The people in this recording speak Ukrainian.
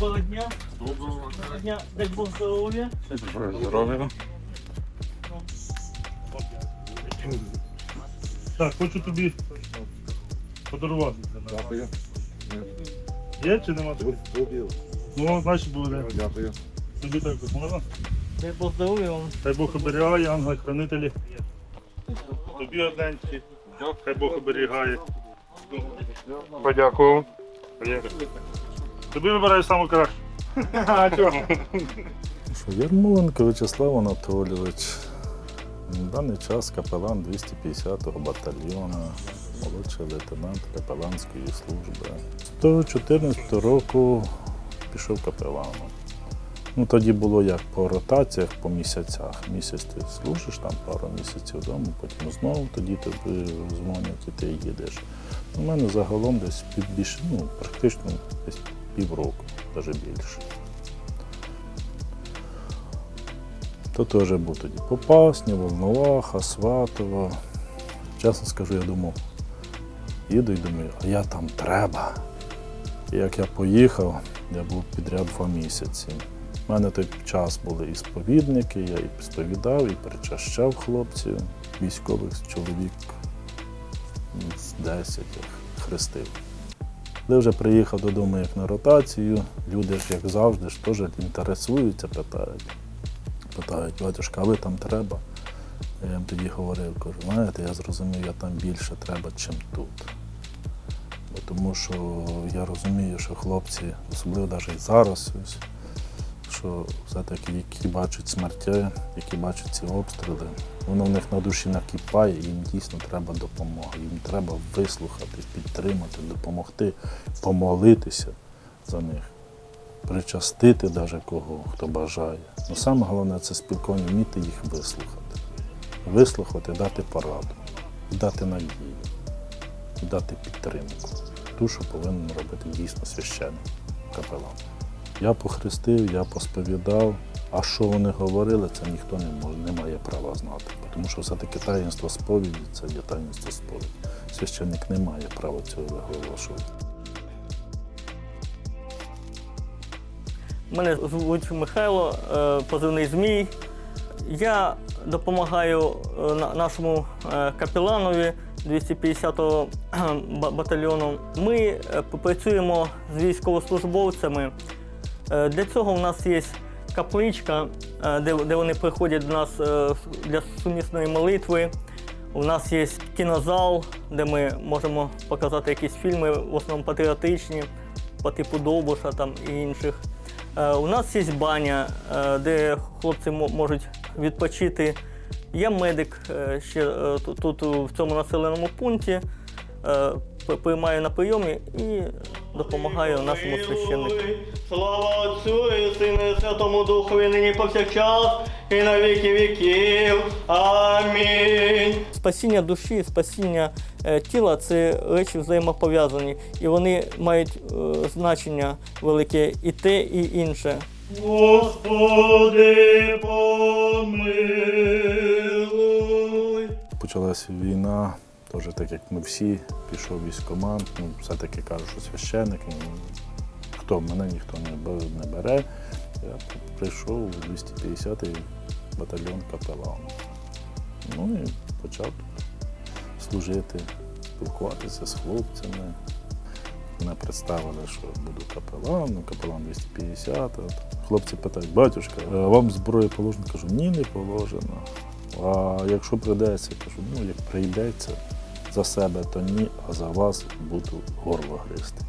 Дня, Доброго дня. дай Бог здоров'я. Здоров'я. Так, хочу тобі подарувати. Дякую. Є чи нема? Ну, значить буде. Дякую. Тобі також можна? Дай Бог здоров'я вам. Хай Бог оберігає, ангел хранителі. Тобі одненький. Хай Бог оберігає. Подякував. Тобі вибираю. А чого? Що Ярмоленко Вячеслав Анатолійович, на даний час капелан 250-го батальйону, молодший лейтенант капеланської служби. З того 14 року пішов капеланом. Ну, тоді було як по ротаціях, по місяцях. Місяць ти служиш, там пару місяців вдома, потім знову тоді тобі дзвонять і ти їдеш. У мене загалом десь пів- більше, ну, практично десь півроку, навіть більше. То теж був тоді Попасні, Волноваха, Сватова. Чесно скажу, я думав, їду і думаю, а я там треба. І як я поїхав, я був підряд два місяці. У мене той час були і сповідники, я і сповідав, і причащав хлопців, військових чоловік з 10 хрестив. Коли вже приїхав додому як на ротацію, люди ж, як завжди, ж теж інтересуються, питають питають, батюшка, а ви там треба? Я їм тоді говорив, кажу, знаєте, я зрозумів, я там більше треба, чим тут. Тому що я розумію, що хлопці, особливо навіть зараз, ось, що все-таки які бачать смерті, які бачать ці обстріли, воно в них на душі накипає, і їм дійсно треба допомога. Їм треба вислухати, підтримати, допомогти, помолитися за них причастити даже кого, хто бажає. Ну саме головне це спілкування, вміти їх вислухати. Вислухати, дати пораду, дати надію, дати підтримку. Ту, повинен робити дійсно священник, капелан. Я похрестив, я посповідав, а що вони говорили, це ніхто не може, не має права знати. Тому що все-таки таїнство сповіді це є таїнство сповіді. Священник не має права цього виголошувати. Мене звуть Михайло, е, позивний Змій. Я допомагаю е, нашому е, капеланові 250-го батальйону. Ми працюємо з військовослужбовцями. Е, Для цього у нас є капличка, е, де, вони приходять до нас е, для сумісної молитви. У нас є кінозал, де ми можемо показати якісь фільми, в основному патріотичні, по типу Довбуша там і інших. У нас є баня, де хлопці можуть відпочити. Я медик ще тут, в цьому населеному пункті. Приймаю на прийомі і допомагаю нашому священнику. Слава Отцю і Сину і Святому Духові, нині повсякчас і на віки віків. Амінь. Спасіння душі, спасіння е, тіла це речі взаємопов'язані, і вони мають е, значення велике і те, і інше. Господи, помилуй. Почалася війна, теж так як ми всі, пішов військкоманд, ну, все-таки кажу, що священник, ну, хто мене ніхто не, бере. Я прийшов у 250-й батальйон капелан. Ну і почав служити, спілкуватися з хлопцями. Мене представили, що буду капелан, ну, капелан 250. Хлопці питають, батюшка, вам зброю положено? Кажу, ні, не положено. А якщо прийдеться, кажу, ну як прийдеться за себе, то ні, а за вас буду горло гристи.